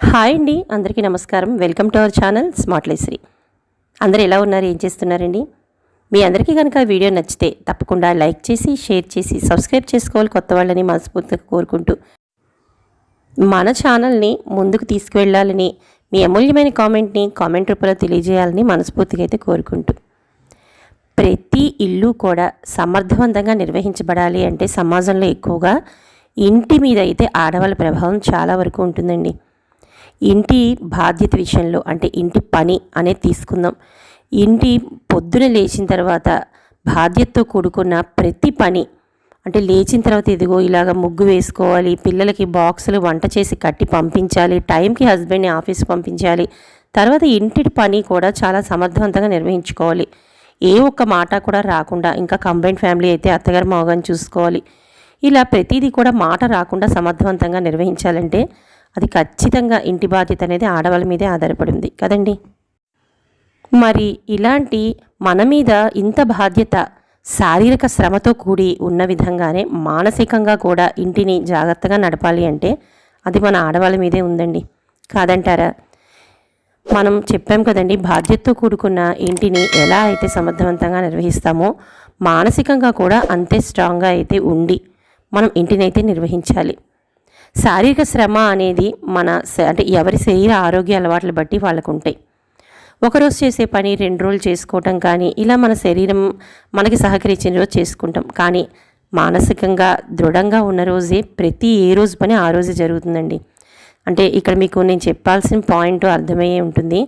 Hi అండి. అందరికీ నమస్కారం. వెల్కమ్ టు అవర్ ఛానల్ స్మార్ట్లేసరీ అందరు ఎలా ఉన్నారు? ఏం చేస్తున్నారండి? మీ అందరికీ కనుక వీడియో నచ్చితే తప్పకుండా లైక్ చేసి షేర్ చేసి సబ్స్క్రైబ్ చేసుకోవాలి కొత్త వాళ్ళని మనస్ఫూర్తిగా కోరుకుంటూ. మన ఛానల్ని ముందుకు తీసుకువెళ్ళాలని మీ అమూల్యమైన కామెంట్ని కామెంట్ రూపంలో తెలియజేయాలని మనస్ఫూర్తిగా అయితే కోరుకుంటూ. ప్రతి ఇల్లు కూడా సమర్థవంతంగా నిర్వహించబడాలి అంటే సమాజంలో ఎక్కువగా ఇంటి మీద అయితే ఆడవాళ్ళ ప్రభావం చాలా వరకు ఉంటుందండి. ఇంటి బాధ్యత విషయంలో అంటే ఇంటి పని అనేది తీసుకుందాం. ఇంటి పొద్దున లేచిన తర్వాత బాధ్యతతో కూడుకున్న ప్రతి పని అంటే లేచిన తర్వాత ఇదిగో ఇలాగ ముగ్గు వేసుకోవాలి పిల్లలకి బాక్సులు వంట చేసి కట్టి పంపించాలి టైంకి హస్బెండ్ని ఆఫీస్ పంపించాలి తర్వాత ఇంటి పని కూడా చాలా సమర్థవంతంగా నిర్వహించుకోవాలి. ఏ ఒక్క మాట కూడా రాకుండా ఇంకా కంబైన్ ఫ్యామిలీ అయితే అత్తగారు మావగారిని చూసుకోవాలి. ఇలా ప్రతిదీ కూడా మాట రాకుండా సమర్థవంతంగా నిర్వహించాలంటే అది ఖచ్చితంగా ఇంటి బాధ్యత అనేది ఆడవాళ్ళ మీదే ఆధారపడి ఉంది కదండి? మరి ఇలాంటి మన మీద ఇంత బాధ్యత శారీరక శ్రమతో కూడి ఉన్న విధంగానే మానసికంగా కూడా ఇంటిని జాగ్రత్తగా నడపాలి అంటే అది మన ఆడవాళ్ళ మీదే ఉందండి. కాదంటారా? మనం చెప్పాం కదండి బాధ్యతతో కూడుకున్న ఇంటిని ఎలా అయితే సమర్థవంతంగా నిర్వహిస్తామో మానసికంగా కూడా అంతే స్ట్రాంగ్గా అయితే ఉండి మనం ఇంటినైతే నిర్వహించాలి. శారీరక శ్రమ అనేది మన అంటే ఎవరి శరీర ఆరోగ్య అలవాట్లు బట్టి వాళ్ళకు ఉంటాయి ఒకరోజు చేసే పని రెండు రోజులు చేసుకోవటం కానీ ఇలా మన శరీరం మనకి సహకరించిన రోజు చేసుకుంటాం. కానీ మానసికంగా దృఢంగా ఉన్న రోజే ప్రతి ఏ రోజు పని ఆ రోజే జరుగుతుందండి. అంటే ఇక్కడ మీకు నేను చెప్పాల్సిన పాయింట్ అర్థమయ్యే ఉంటుంది.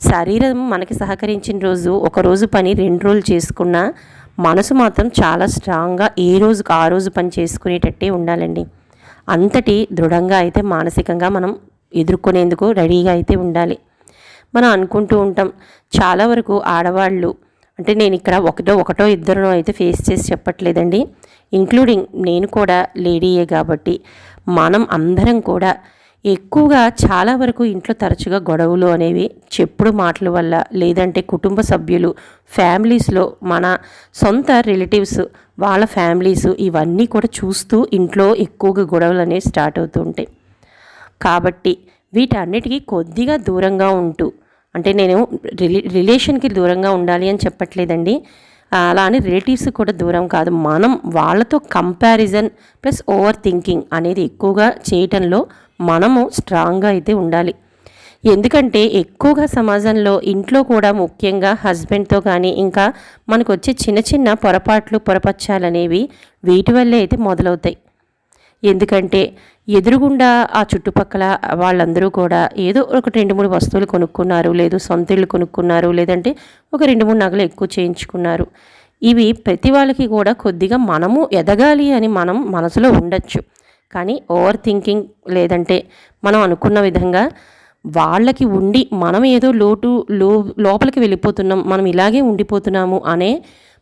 శరీరం మనకి సహకరించిన రోజు ఒక రోజు పని రెండు రోజులు చేసుకున్నా మనసు మాత్రం చాలా స్ట్రాంగ్గా ఏ రోజుకు ఆ రోజు పని చేసుకునేటట్టే ఉండాలండి. అంతటి దృఢంగా అయితే మానసికంగా మనం ఎదుర్కొనేందుకు రెడీగా అయితే ఉండాలి. మనం అనుకుంటూ ఉంటాం చాలా వరకు ఆడవాళ్ళు అంటే నేను ఇక్కడ ఒకటో ఒకటో ఇద్దరునో అయితే ఫేస్ చేసి చెప్పట్లేదండి. ఇంక్లూడింగ్ నేను కూడా లేడీయే కాబట్టి మనం అందరం కూడా ఎక్కువగా చాలా వరకు ఇంట్లో తరచుగా గొడవలు అనేవి చెప్పుడు మాటల వల్ల లేదంటే కుటుంబ సభ్యులు ఫ్యామిలీస్లో మన సొంత రిలేటివ్స్ వాళ్ళ ఫ్యామిలీస్ ఇవన్నీ కూడా చూస్తూ ఇంట్లో ఎక్కువగా గొడవలు అనేవి స్టార్ట్ అవుతూ ఉంటాయి. కాబట్టి వీటన్నిటికీ కొద్దిగా దూరంగా ఉంటూ అంటే నేను రిలే రిలేషన్కి దూరంగా ఉండాలి అని చెప్పట్లేదండి. అలా అని రిలేటివ్స్ కూడా దూరం కాదు. మనం వాళ్ళతో కంపారిజన్ ప్లస్ ఓవర్ థింకింగ్ అనేది ఎక్కువగా చేయటంలో మనము స్ట్రాంగ్గా అయితే ఉండాలి. ఎందుకంటే ఎక్కువగా సమాజంలో ఇంట్లో కూడా ముఖ్యంగా హస్బెండ్తో కానీ ఇంకా మనకు వచ్చే చిన్న చిన్న పొరపాట్లు పొరపచ్చాలనేవి వీటి వల్లే అయితే మొదలవుతాయి. ఎందుకంటే ఎదురుగుండా ఆ చుట్టుపక్కల వాళ్ళందరూ కూడా ఏదో ఒక రెండు మూడు వస్తువులు కొనుక్కున్నారు లేదు సొంత ఇళ్ళు కొనుక్కున్నారు లేదంటే ఒక రెండు మూడు నగలు ఎక్కువ చేయించుకున్నారు. ఇవి ప్రతి వాళ్ళకి కూడా కొద్దిగా మనము ఎదగాలి అని మనం మనసులో ఉండొచ్చు. కానీ ఓవర్ థింకింగ్ లేదంటే మనం అనుకున్న విధంగా వాళ్ళకి ఉండి మనం ఏదో లోటు లో లోపలికి వెళ్ళిపోతున్నాం మనం ఇలాగే ఉండిపోతున్నాము అనే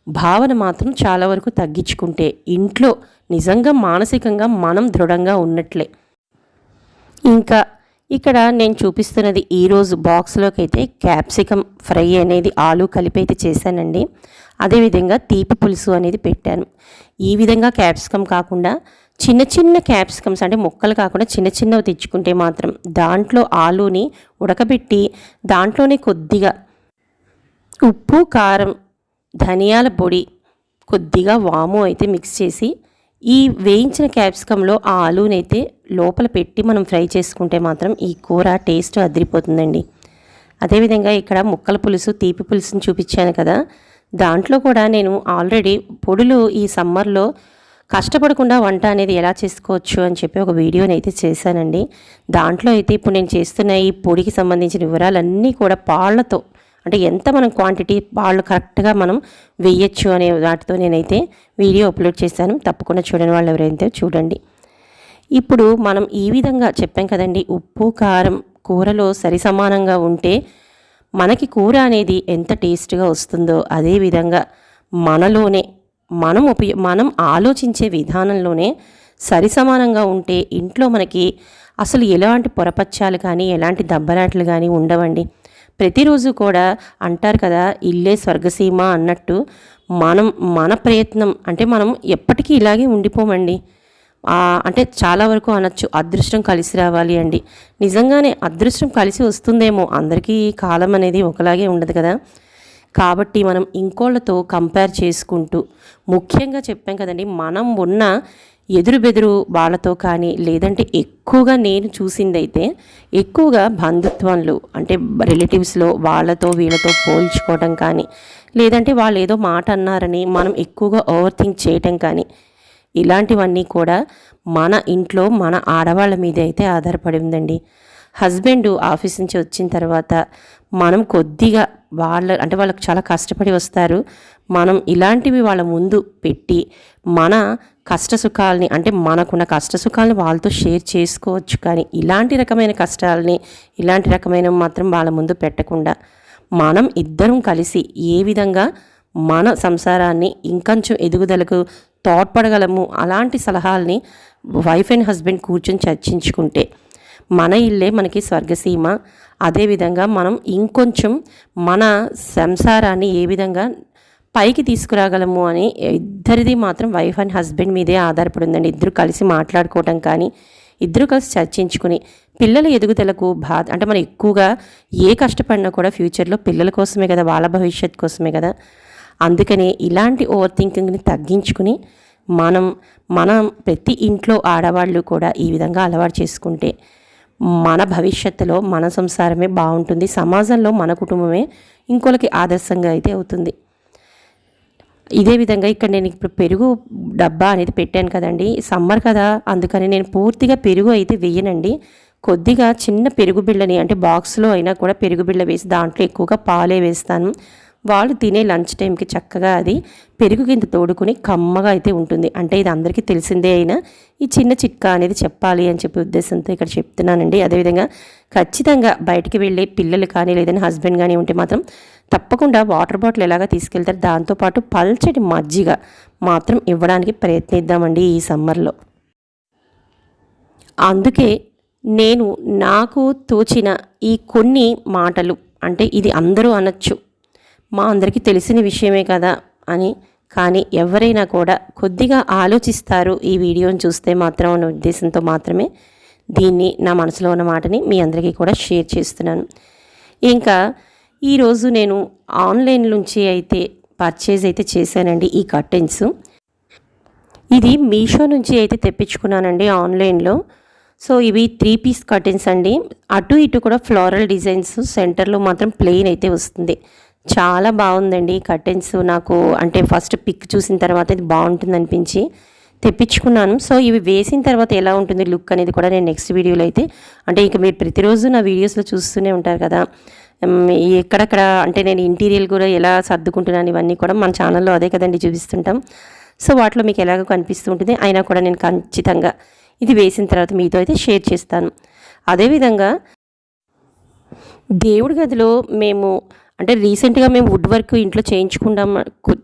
భావన మాత్రం చాలా వరకు తగ్గించుకుంటే ఇంట్లో నిజంగా మానసికంగా మనం దృఢంగా ఉన్నట్లే. ఇంకా ఇక్కడ నేను చూపిస్తున్నది ఈరోజు బాక్స్లోకి అయితే క్యాప్సికమ్ ఫ్రై అనేది ఆలు కలిపి అయితే చేశానండి. అదేవిధంగా తీపి పులుసు అనేది పెట్టాను. ఈ విధంగా క్యాప్సికమ్ కాకుండా చిన్న చిన్న క్యాప్సికమ్స్ అంటే ముక్కలు కాకుండా చిన్న చిన్నవి తెచ్చుకుంటే మాత్రం దాంట్లో ఆలుని ఉడకబెట్టి దాంట్లోనే కొద్దిగా ఉప్పు కారం ధనియాల పొడి కొద్దిగా వాము అయితే మిక్స్ చేసి ఈ వేయించిన క్యాప్సికంలో ఆ ఆలూనైతే లోపల పెట్టి మనం ఫ్రై చేసుకుంటే మాత్రం ఈ కూర టేస్ట్ అదిరిపోతుందండి. అదేవిధంగా ఇక్కడ ముక్కల పులుసు తీపి పులుసుని చూపించాను కదా. దాంట్లో కూడా నేను ఆల్రెడీ పొడులు ఈ సమ్మర్లో కష్టపడకుండా వంట అనేది ఎలా చేసుకోవచ్చు అని చెప్పి ఒక వీడియోని అయితే చేశానండి. దాంట్లో అయితే ఇప్పుడు నేను చేస్తున్న ఈ పొడికి సంబంధించిన వివరాలన్నీ కూడా పాళ్ళతో అంటే ఎంత మనం క్వాంటిటీ పాళ్ళు కరెక్ట్గా మనం వేయచ్చు అనే వాటితో నేనైతే వీడియో అప్లోడ్ చేశాను. తప్పకుండా చూడని వాళ్ళు ఎవరైతే చూడండి. ఇప్పుడు మనం ఈ విధంగా చెప్పాం కదండి ఉప్పు కారం కూరలో సరి సమానంగా ఉంటే మనకి కూర అనేది ఎంత టేస్ట్గా వస్తుందో అదే విధంగా మనలోనే మనం ఉపయో మనం ఆలోచించే విధానంలోనే సరి సమానంగా ఉంటే ఇంట్లో మనకి అసలు ఎలాంటి పొరపచ్చాలు కానీ ఎలాంటి దెబ్బలాటలు కానీ ఉండవండి. ప్రతిరోజు కూడా అంటారు కదా ఇల్లే స్వర్గసీమ అన్నట్టు మనం మన ప్రయత్నం అంటే మనం ఎప్పటికీ ఇలాగే ఉండిపోమండి. అంటే చాలా వరకు అనొచ్చు అదృష్టం కలిసి రావాలి అండి. నిజంగానే అదృష్టం కలిసి వస్తుందేమో అందరికీ కాలం అనేది ఒకలాగే ఉండదు కదా. కాబట్టి మనం ఇంకోళ్ళతో కంపేర్ చేసుకుంటూ ముఖ్యంగా చెప్పాం కదండి మనం ఉన్న ఎదురు బెదురు వాళ్ళతో కానీ లేదంటే ఎక్కువగా నేను చూసిందైతే ఎక్కువగా బంధుత్వంలో అంటే రిలేటివ్స్లో వాళ్ళతో వీళ్ళతో పోల్చుకోవడం కానీ లేదంటే వాళ్ళు ఏదో మాట అన్నారని మనం ఎక్కువగా ఓవర్ థింక్ చేయటం కానీ ఇలాంటివన్నీ కూడా మన ఇంట్లో మన ఆడవాళ్ళ మీద అయితే ఆధారపడి ఉందండి. హస్బెండ్ ఆఫీస్ నుంచి వచ్చిన తర్వాత మనం కొద్దిగా వాళ్ళ అంటే వాళ్ళకి చాలా కష్టపడి వస్తారు. మనం ఇలాంటివి వాళ్ళ ముందు పెట్టి మన కష్ట సుఖాలని అంటే మనకున్న కష్ట సుఖాలని వాళ్ళతో షేర్ చేసుకోవచ్చు కానీ ఇలాంటి రకమైన కష్టాలని ఇలాంటి రకమైన మాత్రం వాళ్ళ ముందు పెట్టకుండా మనం ఇద్దరం కలిసి ఏ విధంగా మన సంసారాన్ని ఇంకొంచెం ఎదుగుదలకు తోడ్పడగలము? అలాంటి సలహాలని వైఫ్ అండ్ హస్బెండ్ కూర్చొని చర్చించుకుంటే మన ఇల్లే మనకి స్వర్గసీమ. అదేవిధంగా మనం ఇంకొంచెం మన సంసారాన్ని ఏ విధంగా పైకి తీసుకురాగలము అని ఇద్దరిది మాత్రం వైఫ్ అండ్ హస్బెండ్ మీదే ఆధారపడి ఉందండి ఇద్దరు కలిసి మాట్లాడుకోవటం కానీ ఇద్దరు కలిసి చర్చించుకుని పిల్లల ఎదుగుదలకు బాధ అంటే మనం ఎక్కువగా ఏ కష్టపడినా కూడా ఫ్యూచర్లో పిల్లల కోసమే కదా వాళ్ళ భవిష్యత్ కోసమే కదా. అందుకనే ఇలాంటి ఓవర్ థింకింగ్ని తగ్గించుకుని మనం మనం ప్రతి ఇంట్లో ఆడవాళ్ళు కూడా ఈ విధంగా అలవాటు చేసుకుంటే మన భవిష్యత్తులో మన సంసారమే బాగుంటుంది. సమాజంలో మన కుటుంబమే ఇంకోళ్ళకి ఆదర్శంగా అయితే అవుతుంది. ఇదే విధంగా ఇక్కడ నేను ఇప్పుడు పెరుగు డబ్బా అనేది పెట్టాను కదండి. సమ్మర్ కదా అందుకని నేను పూర్తిగా పెరుగు అయితే వేయనండి. కొద్దిగా చిన్న పెరుగు బిళ్ళని అంటే బాక్స్లో అయినా కూడా పెరుగు బిళ్ళ వేసి దాంట్లో ఎక్కువగా పాలే వేస్తాను. వాళ్ళు తినే లంచ్ టైంకి చక్కగా అది పెరుగు కింద తోడుకుని కమ్మగా అయితే ఉంటుంది. అంటే ఇది అందరికీ తెలిసిందే అయినా ఈ చిన్న చిట్కా అనేది చెప్పాలి అని చెప్పే ఉద్దేశంతో ఇక్కడ చెప్తున్నానండి. అదేవిధంగా ఖచ్చితంగా బయటికి వెళ్ళే పిల్లలు కానీ లేదని హస్బెండ్ కానీ ఉంటే మాత్రం తప్పకుండా వాటర్ బాటిల్ ఎలాగా తీసుకెళ్తారు దాంతోపాటు పల్చటి మజ్జిగ మాత్రం ఇవ్వడానికి ప్రయత్నిద్దామండి ఈ సమ్మర్లో. అందుకే నేను నాకు తోచిన ఈ కొన్ని మాటలు అంటే ఇది అందరూ అనొచ్చు. మా అందరికీ తెలిసిన విషయమే కదా అని. కానీ ఎవరైనా కూడా కొద్దిగా ఆలోచిస్తారు ఈ వీడియోని చూస్తే మాత్రం అనే ఉద్దేశంతో మాత్రమే దీన్ని నా మనసులో ఉన్న మాటని మీ అందరికీ కూడా షేర్ చేస్తున్నాను. ఇంకా ఈరోజు నేను ఆన్లైన్ నుంచి అయితే పర్చేజ్ అయితే చేశానండి ఈ కర్టెన్స్. ఇది మీషో నుంచి అయితే తెప్పించుకున్నానండి ఆన్లైన్లో. సో ఇవి త్రీ పీస్ కర్టెన్స్ అండి. అటు ఇటు కూడా ఫ్లోరల్ డిజైన్స్ సెంటర్లో మాత్రం ప్లెయిన్ అయితే వస్తుంది. చాలా బాగుందండి కర్టెన్స్. నాకు అంటే ఫస్ట్ పిక్ చూసిన తర్వాత ఇది బాగుంటుంది అనిపించి తెప్పించుకున్నాను. సో ఇవి వేసిన తర్వాత ఎలా ఉంటుంది లుక్ అనేది కూడా నేను నెక్స్ట్ వీడియోలో అయితే అంటే ఇక మీరు ప్రతిరోజు నా వీడియోస్లో చూస్తూనే ఉంటారు కదా. ఎక్కడక్కడ ఎక్కడెక్కడ అంటే నేను ఇంటీరియర్ కూడా ఎలా సర్దుకుంటున్నాను ఇవన్నీ కూడా మన ఛానల్లో అదే కదండి చూపిస్తుంటాం. సో వాటిలో మీకు ఎలాగో కనిపిస్తూ ఉంటుంది. అయినా కూడా నేను ఖచ్చితంగా ఇది వేసిన తర్వాత మీతో అయితే షేర్ చేస్తాను. అదేవిధంగా దేవుడి గదిలో మేము అంటే రీసెంట్గా మేము వుడ్ వర్క్ ఇంట్లో చేయించుకుందాం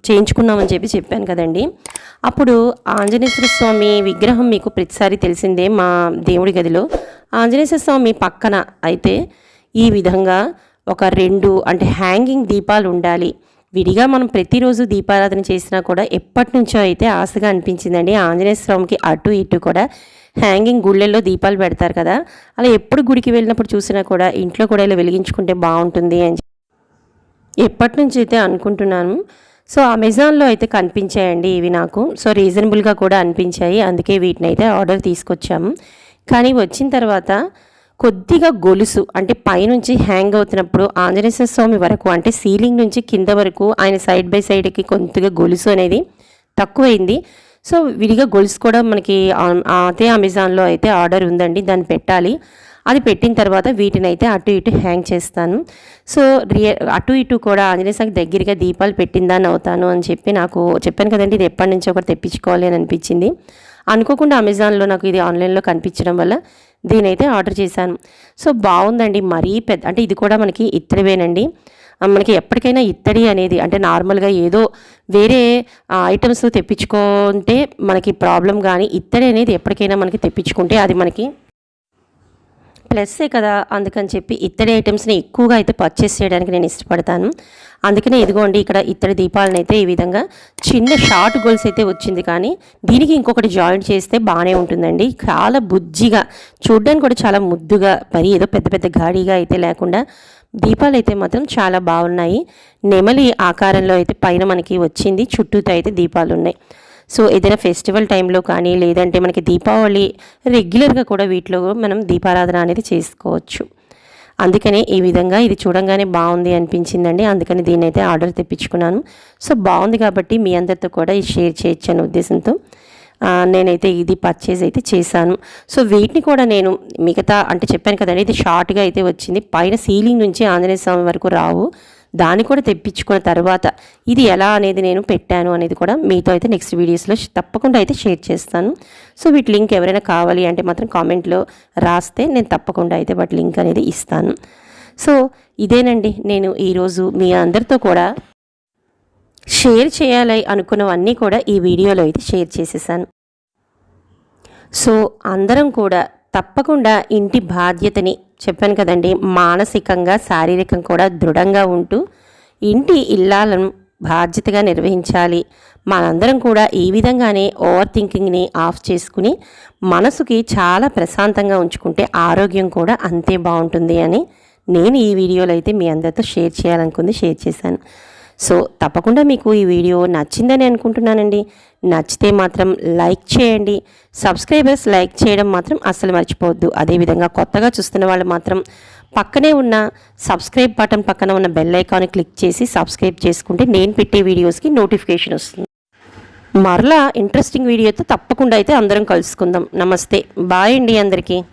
చేయించుకున్నామని చెప్పి చెప్పాను కదండి. అప్పుడు ఆంజనేశ్వర స్వామి విగ్రహం మీకు ప్రతిసారి తెలిసిందే మా దేవుడి గదిలో. ఆంజనేశ్వర స్వామి పక్కన అయితే ఈ విధంగా ఒక రెండు అంటే హ్యాంగింగ్ దీపాలు ఉండాలి. విడిగా మనం ప్రతిరోజు దీపారాధన చేసినా కూడా ఎప్పటి నుంచో అయితే ఆశగా అనిపించిందండి. ఆంజనేయ స్వామికి అటు ఇటు కూడా హ్యాంగింగ్ గుళ్ళల్లో దీపాలు పెడతారు కదా. అలా ఎప్పుడు గుడికి వెళ్ళినప్పుడు చూసినా కూడా ఇంట్లో కూడా ఇలా వెలిగించుకుంటే బాగుంటుంది అని ఎప్పటి నుంచి అయితే అనుకుంటున్నాను. సో అమెజాన్లో అయితే కనిపించాయండి ఇవి నాకు. సో రీజనబుల్గా కూడా అనిపించాయి. అందుకే వీటిని అయితే ఆర్డర్ తీసుకొచ్చాము. కానీ వచ్చిన తర్వాత కొద్దిగా గొలుసు అంటే పైనుంచి హ్యాంగ్ అవుతున్నప్పుడు ఆంజనేయ స్వామి వరకు అంటే సీలింగ్ నుంచి కింద వరకు ఆయన సైడ్ బై సైడ్కి కొద్దిగా గొలుసు అనేది తక్కువైంది. సో విడిగా గొలుసు కూడా మనకి అదే అమెజాన్లో అయితే ఆర్డర్ ఉందండి. దాన్ని పెట్టాలి. అది పెట్టిన తర్వాత వీటిని అయితే అటు ఇటు హ్యాంగ్ చేస్తాను. సో అటు ఇటు కూడా ఆంజనేయ స్వామికి దగ్గరగా దీపాలు పెట్టిందాన్ని అవుతాను అని చెప్పి నాకు చెప్పాను కదండి ఇది ఎప్పటి నుంచి ఒకటి తెప్పించుకోవాలి అని అనిపించింది. అనుకోకుండా అమెజాన్లో నాకు ఇది ఆన్లైన్లో కనిపించడం వల్ల దీనైతే ఆర్డర్ చేశాను. సో బాగుందండి మరీ పెద్ద అంటే ఇది కూడా మనకి ఇత్తడివేనండి. మనకి ఎప్పటికైనా ఇత్తడి అనేది అంటే నార్మల్గా ఏదో వేరే ఐటమ్స్ తెప్పించుకుంటే మనకి ప్రాబ్లం కానీ ఇత్తడి అనేది ఎప్పటికైనా మనకి తెప్పించుకుంటే అది మనకి ప్లస్సే కదా అందుకని చెప్పి ఇత్తడి ఐటమ్స్ని ఎక్కువగా అయితే పర్చేస్ చేయడానికి నేను ఇష్టపడతాను. అందుకనే ఇదిగోండి ఇక్కడ ఇత్తడి దీపాలను అయితే ఈ విధంగా చిన్న షార్ట్ గోల్స్ అయితే వచ్చింది కానీ దీనికి ఇంకొకటి జాయింట్ చేస్తే బాగానే ఉంటుందండి. చాలా బుజ్జిగా చూడ్డానికి కూడా చాలా ముద్దుగా మరి ఏదో పెద్ద పెద్ద గాడిగా అయితే లేకుండా దీపాలు అయితే మాత్రం చాలా బాగున్నాయి. నెమలి ఆకారంలో అయితే పైన మనకి వచ్చింది చుట్టూతో అయితే దీపాలు ఉన్నాయి. సో ఏదైనా ఫెస్టివల్ టైంలో కానీ లేదంటే మనకి దీపావళి రెగ్యులర్గా కూడా వీటిలో మనం దీపారాధన అనేది చేసుకోవచ్చు. అందుకనే ఈ విధంగా ఇది చూడంగానే బాగుంది అనిపించిందండి. అందుకని దీన్ని అయితే ఆర్డర్ తెప్పించుకున్నాను. సో బాగుంది కాబట్టి మీ అందరితో కూడా ఇది షేర్ చేయొచ్చు అనే ఉద్దేశంతో నేనైతే ఇది పర్చేజ్ అయితే చేశాను. సో వీటిని కూడా నేను మిగతా అంటే చెప్పాను కదండి ఇది షార్ట్గా అయితే వచ్చింది. పైన సీలింగ్ నుంచి ఆంజనేయ స్వామి వరకు రావు. దాన్ని కూడా తెప్పించుకున్న తర్వాత ఇది ఎలా అనేది నేను పెట్టాను అనేది కూడా మీతో అయితే నెక్స్ట్ వీడియోస్లో తప్పకుండా అయితే షేర్ చేస్తాను. సో వీటి లింక్ ఎవరైనా కావాలి అంటే మాత్రం కామెంట్లో రాస్తే నేను తప్పకుండా అయితే వాటి లింక్ అనేది ఇస్తాను. సో ఇదేనండి నేను ఈరోజు మీ అందరితో కూడా షేర్ చేయాలి అనుకున్నవన్నీ కూడా ఈ వీడియోలో అయితే షేర్ చేసేసాను. సో అందరం కూడా తప్పకుండా ఇంటి బాధ్యతని చెప్పాను కదండి మానసికంగా శారీరకంగా కూడా దృఢంగా ఉంటూ ఇంటి ఇల్లాలను బాధ్యతగా నిర్వహించాలి. మనందరం కూడా ఈ విధంగానే ఓవర్ థింకింగ్ని ఆఫ్ చేసుకుని మనసుకి చాలా ప్రశాంతంగా ఉంచుకుంటే ఆరోగ్యం కూడా అంతే బాగుంటుంది అని నేను ఈ వీడియోలో అయితే మీ అందరితో షేర్ చేయాలనుకుంది షేర్ చేశాను. సో తప్పకుండా మీకు ఈ వీడియో నచ్చిందని అనుకుంటున్నానండి. నచ్చితే మాత్రం లైక్ చేయండి. సబ్స్క్రైబర్స్ లైక్ చేయడం మాత్రం అస్సలు మర్చిపోవద్దు. అదేవిధంగా కొత్తగా చూస్తున్న వాళ్ళు మాత్రం పక్కనే ఉన్న సబ్స్క్రైబ్ బటన్ పక్కన ఉన్న బెల్ ఐకాన్ క్లిక్ చేసి సబ్స్క్రైబ్ చేసుకుంటే నేను పెట్టే వీడియోస్కి నోటిఫికేషన్ వస్తుంది. మరలా ఇంట్రెస్టింగ్ వీడియోతో తప్పకుండా అయితే అందరం కలుసుకుందాం. నమస్తే. బాయ్ అండి అందరికీ.